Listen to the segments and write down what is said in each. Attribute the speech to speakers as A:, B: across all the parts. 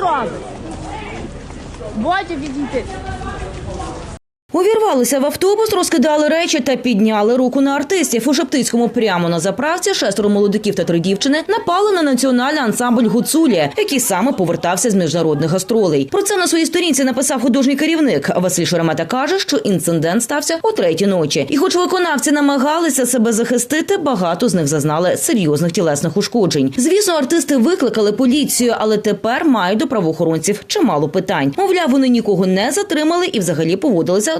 A: rosa. Bode a vida inteira.
B: Увірвалися в автобус, розкидали речі та підняли руку на артистів. У Шептицькому прямо на заправці шестеро молодиків та три дівчини напали на національний ансамбль Гуцулія, який саме повертався з міжнародних гастролей. Про це на своїй сторінці написав художній керівник. Василь Шеремета каже, що інцидент стався о третій ночі. І, хоч виконавці намагалися себе захистити, багато з них зазнали серйозних тілесних ушкоджень. Звісно, артисти викликали поліцію, але тепер мають до правоохоронців чимало питань. Мовляв, вони нікого не затримали і взагалі поводилися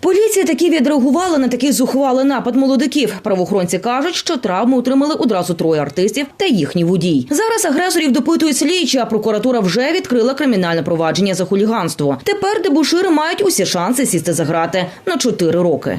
B: Поліція таки відреагувала на такий зухвалий напад молодиків. Правоохоронці кажуть, що травму отримали одразу троє артистів та їхній водій. Зараз агресорів допитують слідчі, а прокуратура вже відкрила кримінальне провадження за хуліганство. Тепер дебушири мають усі шанси сісти за грати на чотири роки.